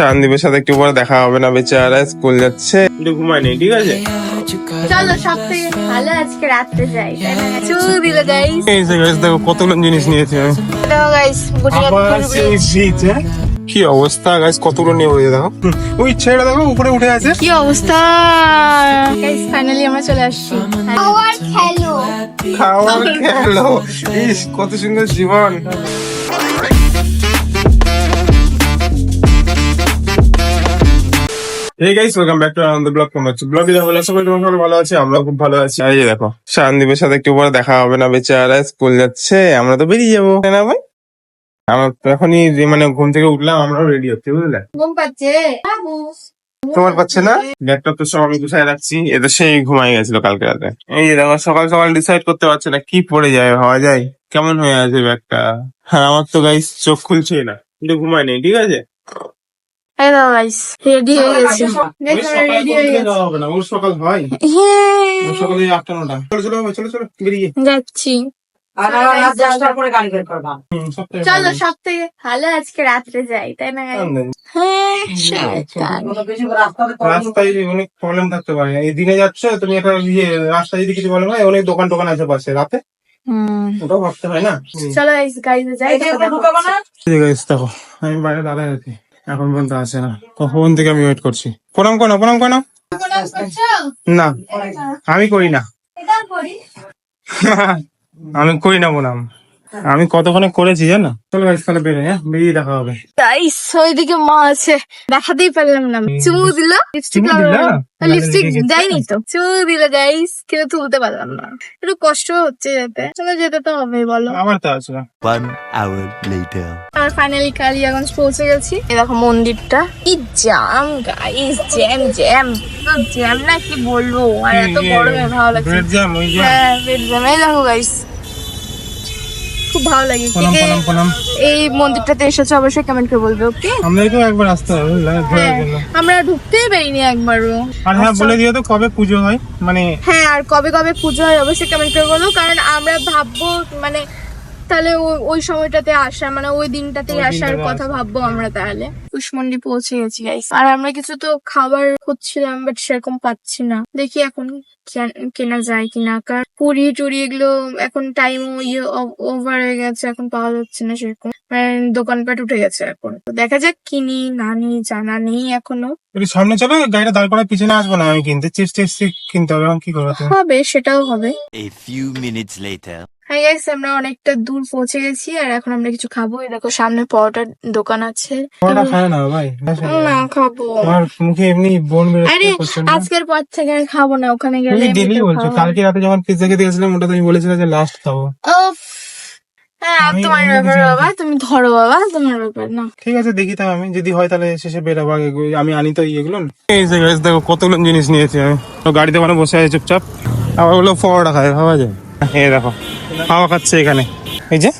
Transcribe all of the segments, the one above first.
শানদীপের সাথে একটু পরে দেখা হবে না বেচারা স্কুল যাচ্ছে। একটু ঘুমায় নেই ঠিক আছে? চলো সব থেকে ভালো আজকে রাত্রে যাই তাই না? গাইস এই যে guys, দেখো কতগুলো জিনিস নিয়েছি আমি। দেখো গাইস আবার সেই beach, হ্যাঁ? কি অবস্থা গাইস কতগুলো নিয়ে বসে দেখো। ওই ছেলেটা দেখো উপরে উঠে আছে। কি অবস্থা? গাইস ফাইনালি আমরা চলে আসছি। খেলো। খাওয়ার খেলো। ইস কত সুন্দর জীবন। এই guys welcome back to Ananda vlog কেমন হচ্ছে ব্লগে যা বলে সবাই তোমার ভালো আছে আমরা খুব ভালো আছি। এই যে দেখো শানদীপের সাথে একটু পরে দেখা হবে না বেচারা স্কুল যাচ্ছে আমরা তো বেরিয়ে যাব। না ভাই? আমরা তো এখনই যে মানে ঘুম থেকে উঠলাম আমরাও রেডি হচ্ছি বুঝলে? ঘুম পাচ্ছে। তোমার পাচ্ছে না? ল্যাপটপ তো সব আমি গুছাই রাখছি এটা সেই ঘুমাই গেছিল কালকে রাতে। এই যে দেখো সকাল সকাল ডিসাইড করতে পারছে না কি পড়ে যায় হওয়া যায়? কেমন হয়ে আছে ব্যাগটা? হ্যাঁ আমার তো গাইস চোখ খুলছেই না কিন্তু ঘুমাই নেই ঠিক আছে? এই দেখো গাইস রেডি হয়ে গেছে হয়ে সকাল হয় হ্যাঁ সকালে আটটা নটা চলো চলো চলো চলো বেরিয়ে যাচ্ছি চলো সব থেকে ভালো আজকে রাত্রে যাই তাই না। হ্যাঁ রাস্তায় অনেক প্রবলেম থাকতে পারে এই দিনে যাচ্ছে তুমি একটা ইয়ে রাস্তায় যদি কিছু বলো না অনেক দোকান টোকান আছে পাশে রাতে হুম। ওটাও ভাবতে হয় না চলো গাইস যাই দেখো আমি বাইরে দাঁড়ায় আছি এখন পর্যন্ত আসে না। কখন থেকে আমি ওয়েট করছি? প্রণাম কেন প্রণাম কেন না। আমি করি না। আমি করি না প্রণাম। আমি কতক্ষণে করেছি জানো? চলো গাইস তাহলে বেরোয় হ্যাঁ? বেরিয়ে দেখা হবে। গাইস ওইদিকে মা আছে। দেখাতেই পারলাম না। চুমু দিল। লিপস্টিক লিপস্টিক গেছে। যায়নি তো। চুমু দিল গাইস কিন্তু তুলতে পারলাম না। একটু কষ্ট হচ্ছে যেতে। চলো যেতে তো হবে বলো। আমার তো আছে। One hour later. আর ফাইনালি কালিয়াগঞ্জ পৌঁছে গেছি। এই দেখো মন্দিরটা। কি জ্যাম গাইস জ্যাম জ্যাম তো জ্যাম না কি বলব? আর এত গরমে ভালো লাগছে। জ্যাম ওই জ্যাম হ্যাঁ বেড জ্যাম এই দেখো গাইস খুব ভালো লাগে। প্রণাম প্রণাম প্রণাম। এই মন্দিরটাতে এসেছ অবশ্যই কমেন্ট করে বলবে ওকে আমরা তো একবার আসতে হবে ঘোরার জন্য আমরা ঢুকতেই পারিনি একবারও। আর হ্যাঁ বলে দিও তো কবে পুজো হয় মানে হ্যাঁ আর কবে কবে পুজো হয় অবশ্যই কমেন্ট করে বলো কারণ আমরা ভাববো মানে তাহলে ওই সময়টাতে আসা মানে ওই দিনটাতেই ওই আসার কথা ভাববো আমরা তাহলে। কুশমন্ডি পৌঁছে গেছি গাইস আর আমরা কিছু তো খাবার খুঁজছিলাম বাট সেরকম পাচ্ছি না। দেখি এখন কেনা যায় কিনা। কারণ পুরি টুরি এগুলো এখন টাইম ইয়ে ওভার হয়ে গেছে এখন পাওয়া যাচ্ছে না সেরকম। মানে দোকানপাট উঠে গেছে এখন। তো দেখা যাক কিনি না নি জানা নেই এখনও। সামনে চলো গাড়িটা দাঁড় করার পিছনে আসব না আমি কিনতে। চিপস টিপস কিনতে হবে এখন কি করব হবে সেটাও হবে। A few minutes later. Hi guys আমরা অনেকটা দূর পৌঁছে গেছি আর এখন আমরা কিছু খাব। এই দেখো সামনে পরোটার দোকান আছে। পরোটা খায় না ভাই না খাব। আমার মুখে এমনি বোন আরে আজকের পর থেকে আর খাব না ওখানে গেলে তুমি ডেলি বলছো কালকে রাতে যখন পিজ্জা খেতে গেছিলাম ওটা তুমি বলেছিলে যে লাস্ট খাব। হ্যাঁ আমি তোমার ব্যাপার বাবা তুমি ধরো বাবা তোমার ব্যাপার না। ঠিক আছে দেখি তাও আমি যদি হয় তাহলে শেষে বেরোবো আগে আমি আনি তো ইয়েগুলো। এই যে guys দেখো কতগুলো জিনিস নিয়েছি আমি। তো গাড়িতে মানে বসে আছে চুপচাপ। আবার ওগুলো পরোটা খায় ভাবা যায়। এই দেখো। হাওয়া খাচ্ছে এখানে। এই যে।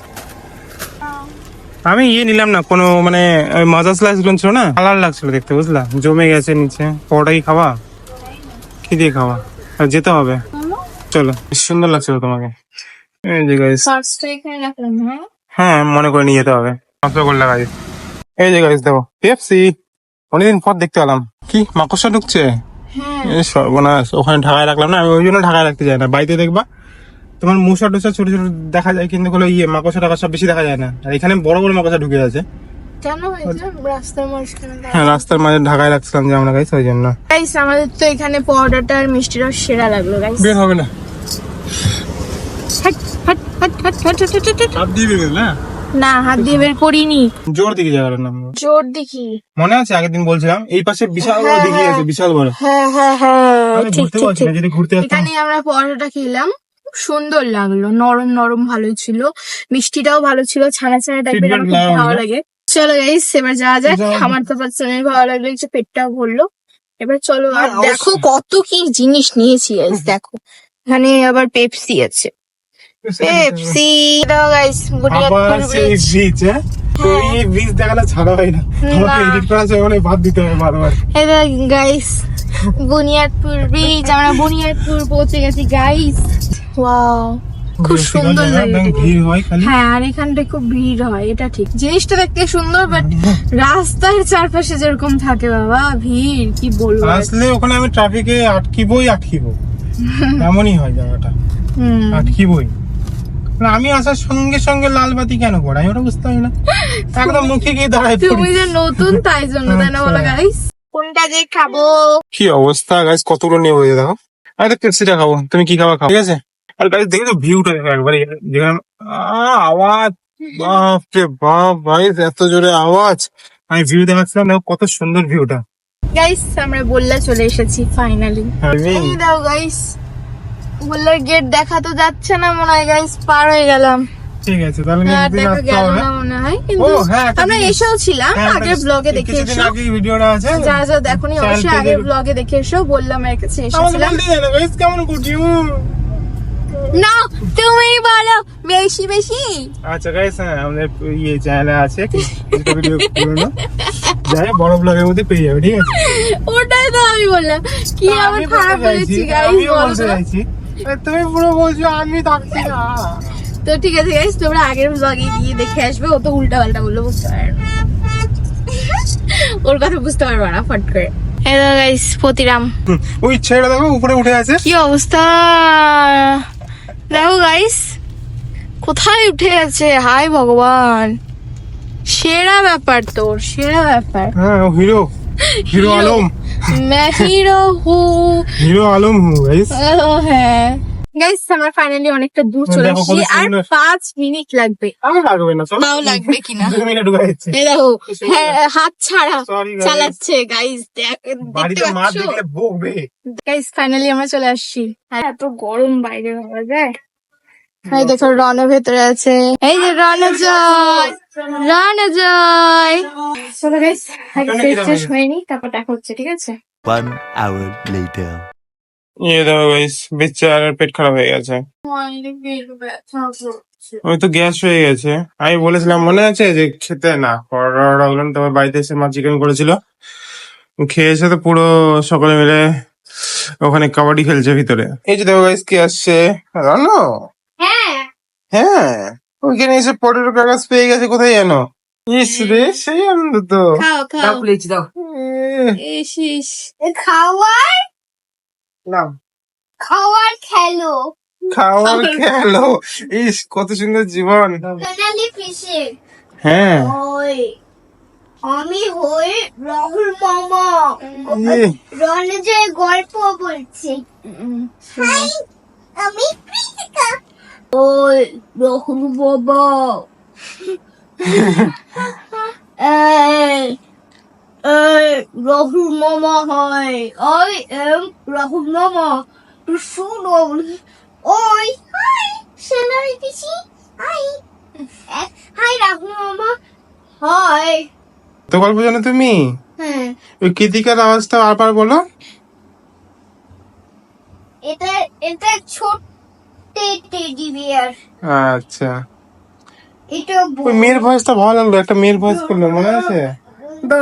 আমি ইয়ে নিলাম না কোনো মানে ওই মাজা স্লাইসগুলো ছিল না? কালার লাগছিল দেখতে বুঝলা? জমে গেছে নিচে পরোটা কি খাওয়া কি দিয়ে খাওয়া? আর যেতে হবে। চলো সুন্দর লাগছিল তোমাকে। এই যে গাইস হ্যাঁ? হ্যাঁ মনে করে নিয়ে যেতে হবে। রসগোল্লা এই যে গাইস দেখো পেপসি অনেকদিন পর দেখতে পেলাম। কি মাকড়সা ঢুকছে? হ্যাঁ। সর্বনাশ ওখানে ঢাকায় রাখলাম না আমি ওই জন্য ঢাকায় রাখতে যাই না। বাড়িতে দেখবা তোমার মুসা টুসা ছোট ছোট দেখা যায় কিন্তু হলো ইয়ে মাকড়সা সব বেশি দেখা যায় না। আর এখানে বড় বড় মাকড়সা ঢুকে আছে। হ্যাঁ রাস্তার মাঝে ঢাকায় রাখছিলাম যে আমরা গাইস ওই জন্য। গাইস আমাদের তো এখানে পরোটাটা আর মিষ্টিটা সেরা লাগল গাইস বের হবে না। হাত দিয়ে বের না? না হাত দিয়ে বের করিনি। জোর দিকে জায়গাটার নাম। জোর দেখি। মনে আছে আগের দিন বলছিলাম এই পাশে বিশাল বড় দিঘি আছে বিশাল বড়। হ্যাঁ হ্যাঁ হ্যাঁ ঠিক ঘুরতে ঠিক পারছি ঠিক না যদি ঘুরতে আসতাম। এখানে আমরা পরোটাটা খেলাম। খুব সুন্দর লাগল। নরম নরম ভালোই ছিল। মিষ্টিটাও ভালো ছিল। ছানা ছানা টাইপের আমার খুব ভালো লাগে। চলো গাইস এবার যাওয়া যাক। আমার তো পার্সোনালি ভালো লাগল কিছু পেটটাও ভরলো। এবার চলো আর হ্যাঁ, দেখো কত কি জিনিস নিয়েছি গাইস দেখো। এখানে আবার পেপসি আছে। পেপসি দাও গাইস আবার সেই বীজ হ্যাঁ। তো এই দেখালে ছাড়া হয় না। আমাকে এডিট করা যায় বলে বাদ দিতে হবে বারবার। এটা গাইস বুনিয়াদপুর ব্রিজ আমরা বুনিয়াদপুর পৌঁছে গেছি গাইস ওয়াও খুব সুন্দর ভিড় হয় খালি। হ্যাঁ আর এখানটায় খুব ভিড় হয় এটা ঠিক। জিনিসটা দেখতে সুন্দর বাট রাস্তার চারপাশে যেরকম থাকে বাবা ভিড় কি বলব? আসলে ওখানে আমি ট্রাফিকে আটকিবই আটকিব। এমনই হয় জায়গাটা। আটকিবই। আমি আসার সঙ্গে সঙ্গে লাল বাতি কেন আমি ওটা বুঝতে পারি না। একদম মুখে গিয়ে দাঁড়ায় তুমি যে নতুন তাই জন্য তাই না বলো আচ্ছা। গাইস কোনটা যে খাব? কি অবস্থা গাইস কতগুলো নিয়ে বসে দেখো তো পেপসিটা খাব। তুমি কি খাবার খাও? ঠিক আছে? আর গাইস দেখে তো ভিউটা দেখো একবারে যেখানে আওয়াজ বাপ রে বাপ ভাই এত জোরে আওয়াজ। আমি ভিউ দেখাচ্ছিলাম দেখো কত সুন্দর ভিউটা গাইস আমরা বললা চলে এসেছি ফাইনালি এই দাও গাইস বললার গেট দেখা তো যাচ্ছে না মনে হয় গাইস পার হয়ে গেলাম। ঠিক আছে তাহলে দেখা গেল না মনে হয় কিন্তু হ্যাঁ আমরা এসেও ছিলাম হ্যাঁ, আগের ব্লগে দেখে কিছুদিন এসো। আগে ভিডিওটা আছে। যারা যারা দেখোনি অবশ্যই আগের ব্লগে দেখে এসো বললাম আমার কাছে এসেছিলাম। কেমন উম। না তুমি বলো বেশি বেশি। আচ্ছা গাইস হ্যাঁ আমাদের ইয়ে চ্যানেলে আছে কিছু ভিডিও পুরনো যাই বড় ব্লগের মধ্যে পেয়ে যাবে ঠিক আছে? ওটাই তো আমি বললাম। কি আমার খারাপ বলেছি গাইস বলতে চাইছি। তুমি পুরো বলছো আমি থাকছি না। তো ঠিক আছে গাইস তোমরা আগের ব্লগে গিয়ে দেখে আসবে ও তো উল্টা পাল্টা বলল বুঝতে পারবে। ওর কথা বুঝতে পারবে না ফট করে। Hello guys Pratiram. হুম, ওই ছেড়ে দেখো উপরে উঠে আছে। কি অবস্থা? দেখো গাইস কোথায় উঠে আছে হাই ভগবান সেরা ব্যাপার তোর সেরা ব্যাপার হ্যাঁ ও হিরো হিরো হিরো। আলম मैं हीरो हूँ হিরো আলম হু গাইস ও হ্যাঁ গাইস আমরা ফাইনালি অনেকটা দূর চলে দেখো এসেছি আর পাঁচ মিনিট লাগবে। আমি লাগবে না চলো। তাও লাগবে কিনা? দু মিনিট ঢুকাইছে এই দেখো হ্যাঁ হাত ছাড়া চালাচ্ছে গাইস দেখতে মা দেখলে বকবে। গাইস ফাইনালি আমরা চলে আসছি। আর এত গরম বাইরে ভাবা যায়। এই দেখো রনের ভেতরে আছে। এই যে রন জয় রন জয়। চলো গাইস আগে ফ্রেশ কিরম ফ্রেশ হয়েছে? হয়ে নি তারপর দেখা হচ্ছে ঠিক আছে? One hour later. ইয়ে দেখো গাইস বেচারার পেট খারাপ হয়ে গেছে। ওই তো গ্যাস হয়ে গেছে। আমি বলেছিলাম মনে আছে যে খেতে? না পরোটা বললাম তোমার বাড়িতে এসে মা চিকেন করেছিল। খেয়েছে তো পুরো সকলে মিলে ওখানে কাবাডি খেলছে ভিতরে। এই যে দেখো গাইস কি আসছে? জানো হ্যাঁ। হ্যাঁ? ওইখানে এসে পটেটো কাগজ পেয়ে গেছে কোথায় জানো ইস রে সেই আনন্দ তো। খাও দাও খাও প্লেট দাও। এ, ইস ইস। খাওয়ার নাও খাওয়ার খেলো। খাওয়ার খেলো? ইস কত সুন্দর জীবন। সোনালি ফিশে। হ্যাঁ। ওই আমি হই রাহুল মামা। ইয়ে, রনজে গল্প বলছি। আমি কৃতিকা ওই রাহুল বাবা এই এই রাহুল মামা হয় আই এম রাহুল মামা তুই শুনো ওই হাই সোনালি পিসি হাই হাই রাহুল মামা হাই তো গল্প জানো তুমি? হ্যাঁ। ওই কৃতিকার আওয়াজটা আবার বলো। এটা এটা ছোট্ট টেডি বিয়ার আচ্ছা। এটা মেয়ের ভয়েসটা ভালো লাগল একটা মেয়ের ভয়েস করল মনে আছে?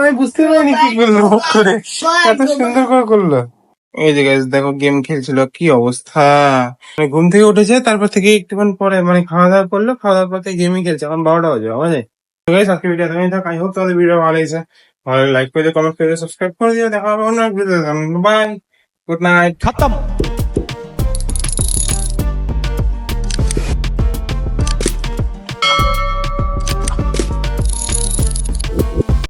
আমি বুঝতে পারিনি কি করল করে। এত সুন্দর করে করল। এই যে guys, দেখো গেম খেলছিল কি অবস্থা? মানে ঘুম থেকে উঠেছে তারপর থেকে একটুক্ষণ পরে মানে খাওয়া দাওয়া করল খাওয়া দাওয়ার পর থেকে গেমই খেলছে এখন বারোটা বাজে বুঝলে তো গাইস আজকে ভিডিও তুমি থাক আই হোপ তোমাদের ভিডিও ভালো লেগেছে। ভালো লাইক করে কমেন্ট করে সাবস্ক্রাইব করে দিও দেখা হবে অন্য video bye good night Khatam.